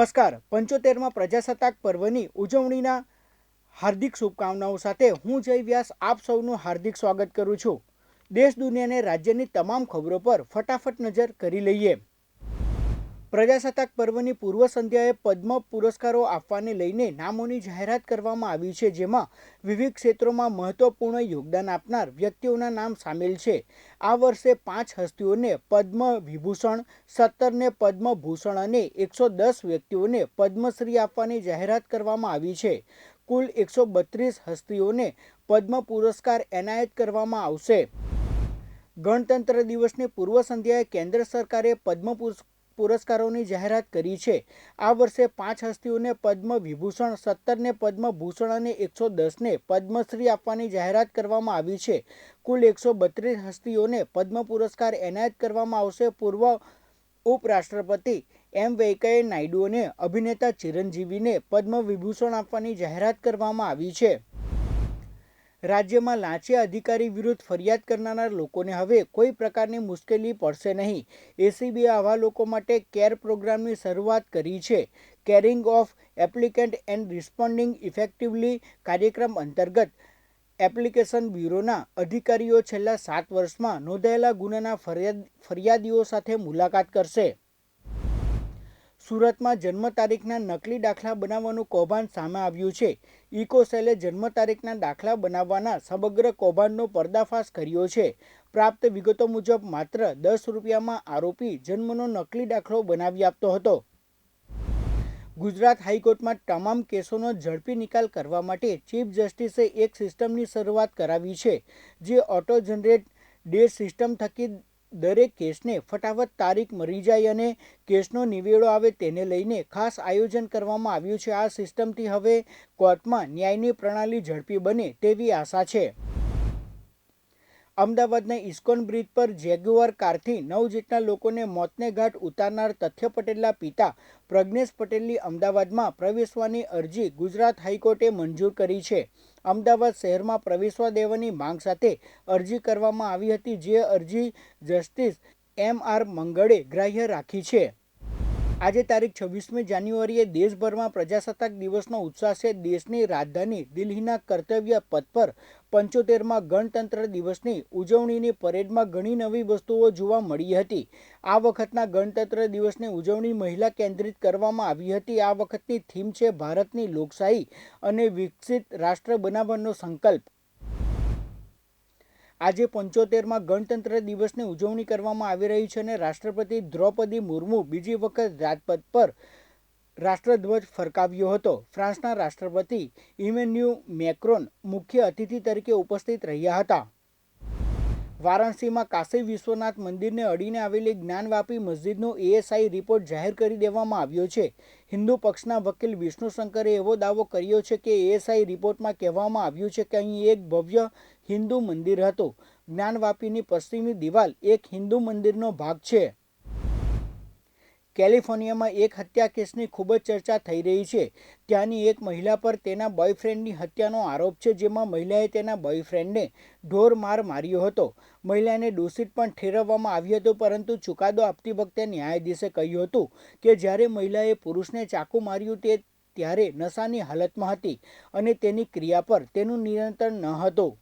નમસ્કાર. પંચોતેરમાં પ્રજાસત્તાક પર્વની ઉજવણીના હાર્દિક શુભકામનાઓ સાથે હું જય વ્યાસ આપ સૌનું હાર્દિક સ્વાગત કરું છું. દેશ દુનિયાને રાજ્યની તમામ ખબરો પર ફટાફટ નજર કરી લઈએ. પ્રજાસત્તાક પર્વની પૂર્વ સંધ્યાએ પદ્મ પુરસ્કારો આપવાને લઈને નામોની જાહેરાત કરવામાં આવી છે, જેમાં વિવિધ ક્ષેત્રોમાં મહત્વપૂર્ણ યોગદાન આપનાર વ્યક્તિઓના નામ સામેલ છે. આ વર્ષે પાંચ હસ્તીઓને પદ્મ વિભૂષણ સત્તરને પદ્મભૂષણ અને એકસો દસ વ્યક્તિઓને પદ્મશ્રી આપવાની જાહેરાત કરવામાં આવી છે. કુલ એકસો બત્રીસ હસ્તીઓને પદ્મ પુરસ્કાર એનાયત કરવામાં આવશે. ગણતંત્ર દિવસની પૂર્વ સંધ્યાએ કેન્દ્ર સરકારે પદ્મ પુરસ્કારોની જાહેરાત કરી છે. આ વર્ષે પાંચ હસ્તીઓને પદ્મ વિભૂષણ, સત્તરને પદ્મભૂષણ અને એકસો દસને પદ્મશ્રી આપવાની જાહેરાત કરવામાં આવી છે. કુલ એકસો બત્રીસ હસ્તીઓને પદ્મ પુરસ્કાર એનાયત કરવામાં આવશે. પૂર્વ ઉપરાષ્ટ્રપતિ એમ વેંકૈયા નાયડુ અને અભિનેતા ચિરંજીવીને પદ્મ વિભૂષણ આપવાની જાહેરાત કરવામાં આવી છે. રાજ્યમાં લાંચિયા અધિકારી વિરુદ્ધ ફરિયાદ કરનારા લોકોને હવે કોઈ પ્રકારની મુશ્કેલી પડશે નહીં. એસીબીએ આવા લોકો માટે કેર પ્રોગ્રામની શરૂઆત કરી છે. Caring of applicant and responding effectively કાર્યક્રમ અંતર્ગત એપ્લિકેશન બ્યુરોના અધિકારીઓ છેલ્લા સાત વર્ષમાં નોંધાયેલા ગુનાના ફરિયાદ, ફરિયાદીઓ સાથે મુલાકાત કરશે. સુરતમાં જન્મ તારીખના નકલી દાખલા બનાવવાનું કૌભાંડ સામે આવ્યું છે. ઇકોસેલે જન્મ તારીખના દાખલા બનાવવાના સમગ્ર કૌભાંડનો પર્દાફાશ કર્યો છે. પ્રાપ્ત વિગતો મુજબ માત્ર દસ રૂપિયામાં આરોપી જન્મનો નકલી દાખલો બનાવી આપતો હતો. ગુજરાત હાઈકોર્ટમાં તમામ કેસોનો ઝડપી નિકાલ કરવા માટે ચીફ જસ્ટિસે એક સિસ્ટમની શરૂઆત કરાવી છે, જે ઓટો જનરેટ ડેટ સિસ્ટમ થકી દરેક કેસને ફટાફટ તારીખ મળી જાય અને કેસનો નિવેડો આવે તેને લઈને ખાસ આયોજન કરવામાં આવ્યું છે. આ સિસ્ટમથી હવે કોર્ટમાં ન્યાયની પ્રણાલી ઝડપી બને તેવી આશા છે. અમદાવાદના ઇસ્કોન બ્રિજ પર જેગ્યુઆર કારથી નવ જેટલા લોકોને મોતને ઘાટ ઉતારનાર તથ્ય પટેલના પિતા પ્રજ્ઞેશ પટેલની અમદાવાદમાં પ્રવેશવાની અરજી ગુજરાત હાઈકોર્ટે મંજૂર કરી છે. અમદાવાદ શહેરમાં પ્રવેશવા દેવાની માંગ સાથે અરજી કરવામાં આવી હતી, જે અરજી જસ્ટિસ એમ આર મંગળે ગ્રાહ્ય રાખી છે. આજે તારીખ છવ્વીસમી જાન્યુઆરીએ દેશભરમાં પ્રજાસત્તાક દિવસનો ઉત્સાહ છે. દેશની રાજધાની દિલ્હીના કર્તવ્ય પથ પર પંચોતેરમાં ગણતંત્ર દિવસની ઉજવણીની પરેડમાં ઘણી નવી વસ્તુઓ જોવા મળી હતી. આ વખતના ગણતંત્ર દિવસની ઉજવણી મહિલા કેન્દ્રિત કરવામાં આવી હતી. આ વખતની થીમ છે ભારતની લોકશાહી અને વિકસિત રાષ્ટ્ર બનાવવાનો સંકલ્પ. આજે પંચોતેરમાં ગણતંત્ર દિવસની ઉજવણી કરવામાં આવી રહી છે અને રાષ્ટ્રપતિ દ્રૌપદી મુર્મુ બીજી વખત રાજપથ પર રાષ્ટ્રધ્વજ ફરકાવ્યો હતો. ફ્રાન્સના રાષ્ટ્રપતિ ઇમેન્યુ મેક્રોન મુખ્ય અતિથિ તરીકે ઉપસ્થિત રહ્યા હતા. વારાણસીમાં કાશી વિશ્વનાથ મંદિરને અડીને આવેલી જ્ઞાનવાપી મસ્જિદનો એએસઆઈ રિપોર્ટ જાહેર કરી દેવામાં આવ્યો છે. હિન્દુ પક્ષના વકીલ વિષ્ણુશંકરે એવો દાવો કર્યો છે કે એએસઆઈ રિપોર્ટમાં કહેવામાં આવ્યું છે કે અહીં એક ભવ્ય હિન્દુ મંદિર હતું. જ્ઞાનવાપીની પશ્ચિમી દિવાલ એક હિન્દુ મંદિરનો ભાગ છે. કેલિફોર્નિયામાં એક હત્યા કેસની ખૂબ જ ચર્ચા થઈ રહી છે. ત્યાંની એક મહિલા પર તેના બોયફ્રેન્ડની હત્યાનો આરોપ છે, જેમાં મહિલાએ તેના બોયફ્રેન્ડને ઢોર માર માર્યો હતો. મહિલાને દોષિત પણ ઠેરવવામાં આવ્યો હતો, પરંતુ ચુકાદો આપતી વખતે ન્યાયાધીશે કહ્યું હતું કે જ્યારે મહિલાએ પુરુષને ચાકુ માર્યું તે ત્યારે નશાની હાલતમાં હતી અને તેની ક્રિયા પર તેનું નિયંત્રણ ન હતું.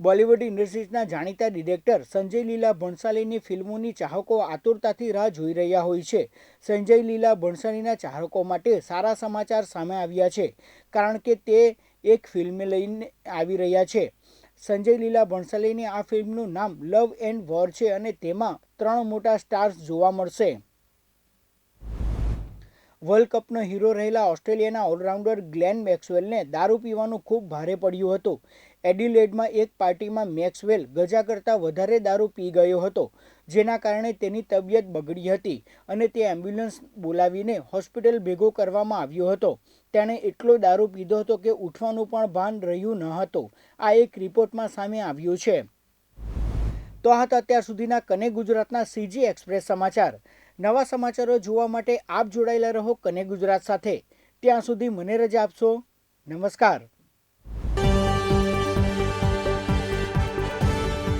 બોલિવૂડ ઇન્ડસ્ટ્રીઝના જાણીતા ડિરેક્ટર સંજય લીલા ભણસાલીની ફિલ્મોની ચાહકો આતુરતાથી રાહ જોઈ રહ્યા હોય છે. સંજય લીલા ભણસાલીના ચાહકો માટે સારા સમાચાર સામે આવ્યા છે, કારણ કે તે એક ફિલ્મ લઈને આવી રહ્યા છે. સંજય લીલા ભણસાલીની આ ફિલ્મનું નામ લવ એન્ડ વોર છે અને તેમાં ત્રણ મોટા સ્ટાર્સ જોવા મળશે. વર્લ્ડ કપનો હીરો રહેલા ઓસ્ટ્રેલિયાના ઓલરાઉન્ડર ગ્લેન મેક્સવેલને દારૂ પીવાનું ખૂબ ભારે પડ્યું હતું. એડિલેડમાં એક પાર્ટીમાં મેક્સવેલ ગજા કરતાં વધારે દારૂ પી ગયો હતો, જેના કારણે તેની તબિયત બગડી હતી અને તે એમ્બ્યુલન્સ બોલાવીને હોસ્પિટલ ભેગો કરવામાં આવ્યો હતો. તેણે એટલો દારૂ પીધો હતો કે ઉઠવાનું પણ ભાન રહ્યું ન હતું. આ એક રિપોર્ટમાં સામે આવ્યું છે. તો આ હતા અત્યાર સુધીના કને ગુજરાતના સીજી એક્સપ્રેસ સમાચાર. નવા સમાચારો જોવા માટે આપ જોડાયેલા રહો કને ગુજરાત સાથે. ત્યાં સુધી મને રજા આપશો. નમસ્કાર.